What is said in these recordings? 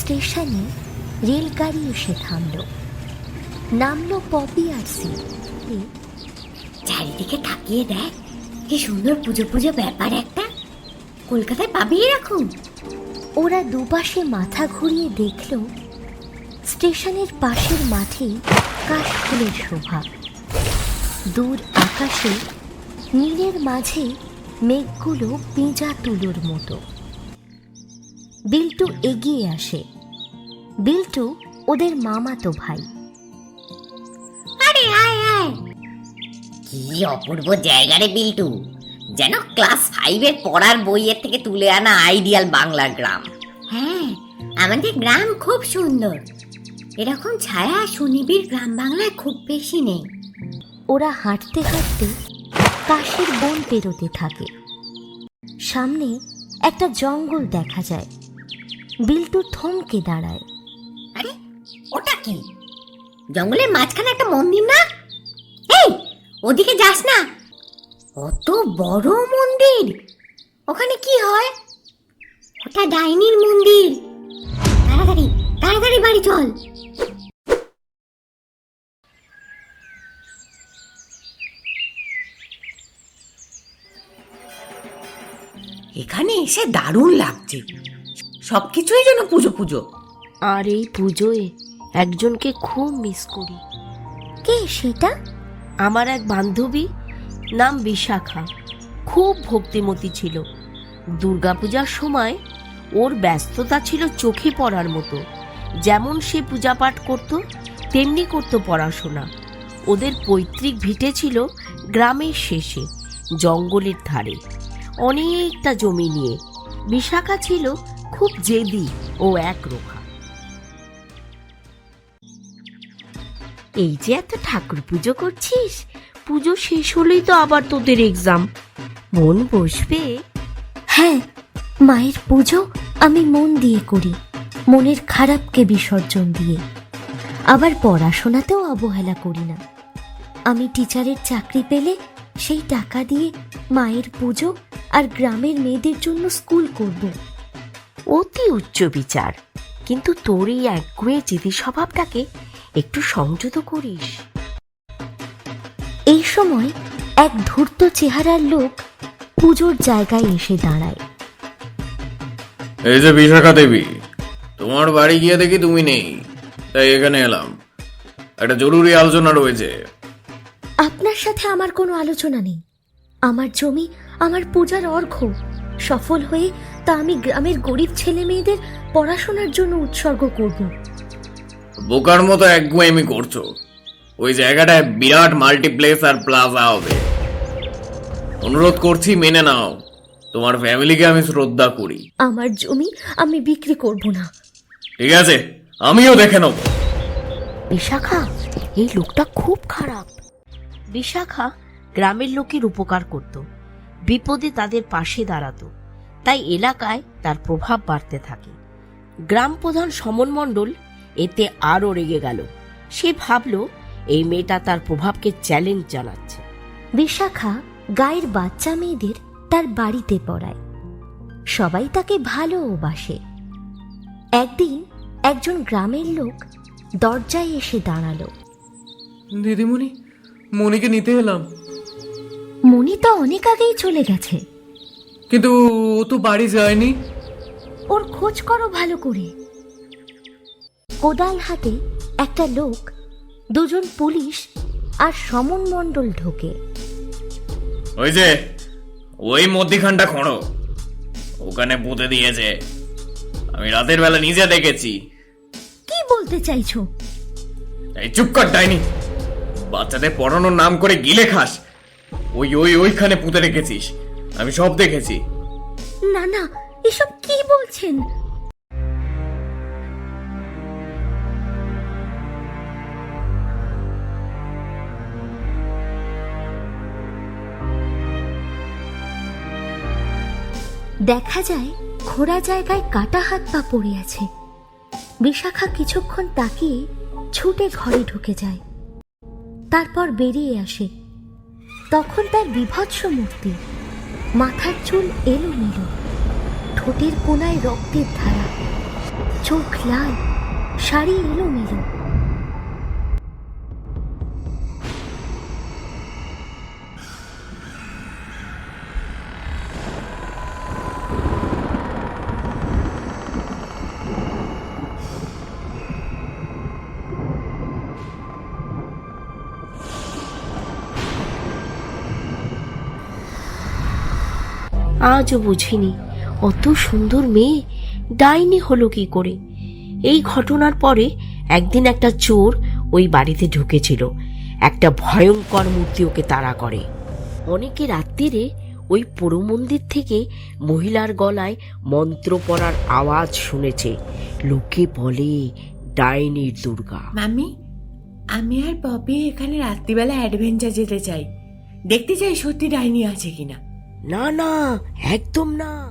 স্টেশনে রেলগাড়ি এসে থামল। নামলো পপি আর সি। চারিদিকে তাকিয়ে দেখ কি সুন্দর পুজো পুজো ব্যাপার একটা। কলকাতায় পাবি এরকম। ওরা দুপাশে মাথা ঘুরিয়ে দেখল স্টেশনের পাশের মাঠে কাশ ফুলের শোভা। দূর আকাশে নীলের মাঝে মেঘগুলো পেঁজা তুলোর মতো। বিল্টু এগিয়ে আসে। বিল্টু ওদের মামাতো ভাই। আরে আয় আয় কি অপূর্ব জায়গা রে বিল্টু। যেন ক্লাস ফাইভের পড়ার বইয়ের থেকে তুলে আনা আইডিয়াল বাংলার গ্রাম। হ্যাঁ আমাদের গ্রাম খুব সুন্দর। এরকম ছায়া সুনিবিড় গ্রাম বাংলায় খুব বেশি নেই। ওরা হাঁটতে হাঁটতে কাশের বন পেরোতে থাকে। সামনে একটা জঙ্গল দেখা যায়। বিল্টু থমকে দাঁড়ায়। আরে ওটা কি? জঙ্গলের মাঝখানে একটা মন্দির না? এই ওদিকে যাস না। অত বড় মন্দির। ওখানে কি হয়? ওটা ডাইনির মন্দির। তাড়াতাড়ি তাড়াতাড়ি বাড়ি চল। এখানে এসে দারুণ লাগছে। সবকিছুই যেন পুজো পুজো। আর এই পুজোয় একজনকে খুব মিস করি। কে সেটা? আমার এক বান্ধবী নাম বিশাখা। খুব ভক্তিমতী ছিল। দুর্গাপূজার সময় ওর ব্যস্ততা ছিল চোখে পড়ার মতো। যেমন সে পূজা পাঠ করত তেমনি করতো পড়াশোনা। ওদের পৈতৃক ভিটে ছিল গ্রামের শেষে জঙ্গলের ধারে। অনেকটা জমি নিয়ে। বিশাখা ছিল খুব জেদি ও একরোখা। এই যে এত ঠাকুর পুজো করছিস, পুজো শেষ হলেই তো আবার তোদের এক্সাম মন বসবে? হ্যাঁ মায়ের পুজো আমি মন দিয়ে করি, মনের খারাপকে বিসর্জন দিয়ে। আবার পড়াশোনাতেও অবহেলা করি না। আমি টিচারের চাকরি পেলে সেই টাকা দিয়ে মায়ের পুজো আর গ্রামের মেয়েদের জন্য স্কুল করব। অতি উচ্চ বিচার। কিন্তু তোর এই একগুয়ে জেদি স্বভাবটাকে একটু সংযত করিস। এই সময় এক ধূর্ত চেহারার লোক পুজোর জায়গায় এসে দাঁড়ায়। এই যে বিশাখা দেবী তোমার বাড়ি গিয়ে দেখি তুমি নেই তাই এখানে এলাম। একটা জরুরি আলোচনা রয়েছে। আপনার সাথে আমার কোনো আলোচনা নেই। আমার জমি আমার পূজার অর্ঘ সফল হয়ে তা আমি গ্রামের গরিব ছেলে মেয়েদের পড়াশোনার জন্য উৎসর্গ করব। বোকার মতো একগুয়েমি করছ। ওই জায়গাটায় বিরাট মাল্টিপ্লেক্স আর প্লাজা হবে। অনুরোধ করছি মেনে নাও। তোমার ফ্যামিলিকে আমি শ্রদ্ধা করি। আমার জমি আমি বিক্রি করব না। ঠিক আছে আমিও দেখে নেব। বিশাখা এই লোকটা খুব খারাপ। বিশাখা গ্রামের লোকের উপকার করত। বিপদে তাদের পাশে দাঁড়াতো। তাই এলাকায় তার প্রভাব বাড়তে থাকে। গ্রাম প্রধান সমন মণ্ডল এতে আরও রেগে গেল। সে ভাবল এই মেয়েটা তার প্রভাবকে চ্যালেঞ্জ জানাচ্ছে। বিশাখা গায়ের বাচ্চা মেয়েদের তার বাড়িতে পড়ায়। সবাই তাকে ভালোবাসে। একদিন একজন গ্রামের লোক দরজায় এসে দাঁড়াল। দিদিমণি মনিকে নিতে এলাম। মনি তো অনেক আগেই চলে গেছে। কিন্তু ও তো বাড়ি যায়নি। ওর খোঁজ করো ভালো করে। কোদাল হাতে একটা লোক দুজন পুলিশ আর সমন মণ্ডল ঢোকে। ওই যে ওই মধ্যিখানটা খোঁড়ো। ওখানে পুঁতে দিয়েছে। আমি রাতের বেলা নিজে দেখেছি। কি বলতে চাইছো? এই চুপ কর ডাইনি। বাচ্চাদের পড়ানোর নাম করে গিলে খাস। ওই ওই ওইখানে পুঁতে রেখেছিস। আমি সব দেখেছি। না না, এসব কি বলছেন? দেখা যায় খোড়া জায়গায় কাটা হাত পা পড়ে আছে। বিশাখা কিছুক্ষণ তাকিয়ে ছুটে ঘরে ঢুকে যায়। তারপর বেরিয়ে আসে। তখন তার বিভৎস মূর্তি। মাথার চুল এলো এলোমেলো ঠোঁটের কোনায় রক্তের ধারা চোখ লাল শাড়ি এলো এলোমেলো। আজও বুঝিনি। অত সুন্দর মেয়ে, ডাইনি হলো কি করে? এই ঘটনার পরে একদিন একটা চোর ওই বাড়িতে ঢুকেছিল। একটা ভয়ঙ্কর মূর্তি ওকে তাড়া করে। অনেকে রাত্রিরে ওই পুরো মন্দির থেকে মহিলার গলায় মন্ত্র পড়ার আওয়াজ শুনেছে। লোকে বলে, ডাইনির দুর্গা। মামি আমি আর পপি এখানে রাত্রিবেলা অ্যাডভেঞ্চার যেতে চাই। দেখতে চাই সত্যি ডাইনি আছে কিনা। না না একদম না।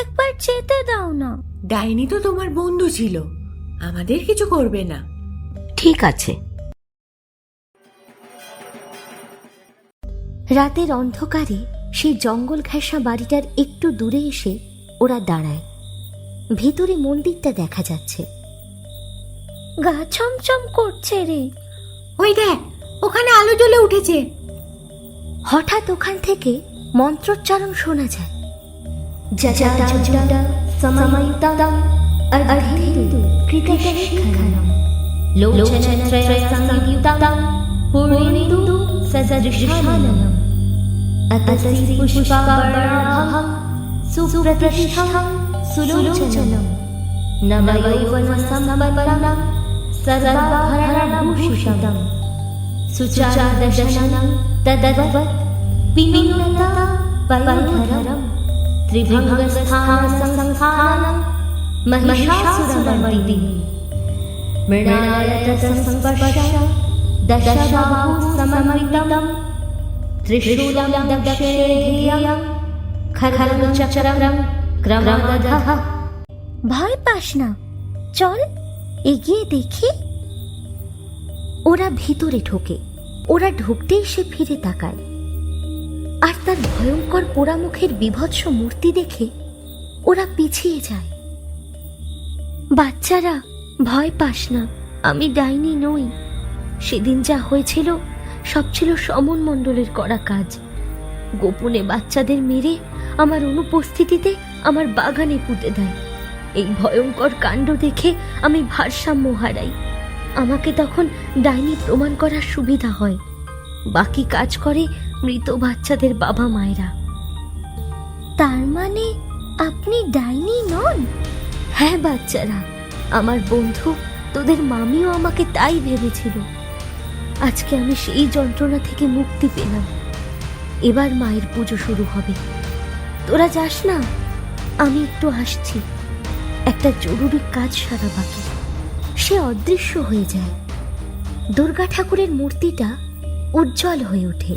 একবার যেতে দাও না। ডাইনি তো তোমার বন্ধু ছিল। আমাদের কিছু করবে না। ঠিক আছে। রাতের অন্ধকারে সেই জঙ্গল ঘেঁষা বাড়িটার একটু দূরে এসে ওরা দাঁড়ায়। ভেতরে মন্দিরটা দেখা যাচ্ছে। গা ছমছম করছে রে। ওই দেখ ওখানে আলো জ্বলে উঠেছে। হঠাৎ ওখান থেকে মন্ত্রোচ্চারণ শোনা যায়। সুপ্রতিষ্ঠিতম সুলোচনম। নবয়ৌবনসম্পন্নম সর্বাভরণভূষিতম সুচাদর্শনম তদদ্ভত পিমিনতা পয়ধরম ত্রিভঙ্গস্থানসংস্থানম महिषासुरमर्दिनी मृणालतसंस्पर्श दशबाहुसममृतम् त्रिशूलं दक्षिणे ध्येयं खड्गचक्रं क्रमदधः ভয় পাস না চল এগিয়ে দেখি ওরা ভিতরে ঢোকে ওরা ঢুকতেই সে ফিরে তাকায় আর তার ভয়ঙ্কর পোড়ামুখের বিভৎস মূর্তি দেখে ওরা পিছিয়ে যায়। বাচ্চারা ভয় পাস না, আমি ডাইনি নই। সেদিন যা হয়েছিল, সব ছিল সমন মণ্ডলের করা কাজ। গোপনে বাচ্চাদের মেরে আমার অনুপস্থিতিতে আমার বাগানে পুঁতে দেয়। এই ভয়ঙ্কর কাণ্ড দেখে আমি ভারসাম্য হারাই। আমাকে তখন ডাইনি প্রমাণ করার সুবিধা হয়। বাকি কাজ করে মৃত বাচ্চাদের বাবা মায়েরা। তার মানে আপনি ডাইনি নন? হ্যাঁ বাচ্চারা, আমার বন্ধু তোদের মামিও আমাকে তাই ভেবেছিল। আজকে আমি সেই যন্ত্রণা থেকে মুক্তি পেলাম। এবার মায়ের পুজো শুরু হবে। তোরা যাস না, আমি একটু আসছি। একটা জরুরি কাজ সারা বাকি। সে অদৃশ্য হয়ে যায়। দুর্গা ঠাকুরের মূর্তিটা উজ্জ্বল হয়ে ওঠে।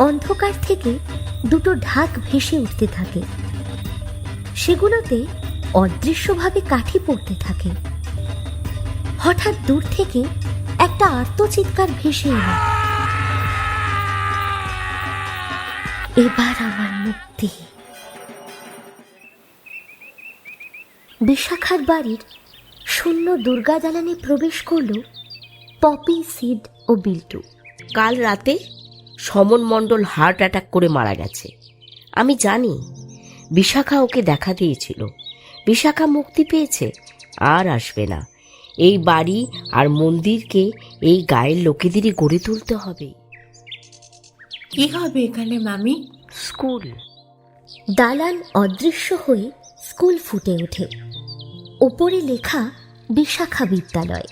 অন্ধকার থেকে দুটো ঢাক ভেসে উঠতে থাকে। সেগুলোতে অদৃশ্যভাবে কাঠি পড়তে থাকে। হঠাৎ দূর থেকে একটা আর্তচিৎকার ভেসে এলো। এবার আমার মুক্তি। বিশাখার বাড়ির শূন্য দুর্গা দালানে প্রবেশ করল পপি, সিড ও বিল্টু। কাল রাতে সমন মণ্ডল হার্ট অ্যাটাক করে মারা গেছে। আমি জানি বিশাখা ওকে দেখা দিয়েছিল। বিশাখা মুক্তি পেয়েছে আর আসবে না। এই বাড়ি আর মন্দিরকে এই গায়ের লোকেদেরই গড়ে তুলতে হবে। কি হবে এখানে মামি? স্কুল। দালান অদৃশ্য হয়ে স্কুল ফুটে ওঠে। ওপরে লেখা বিশাখা বিদ্যালয়।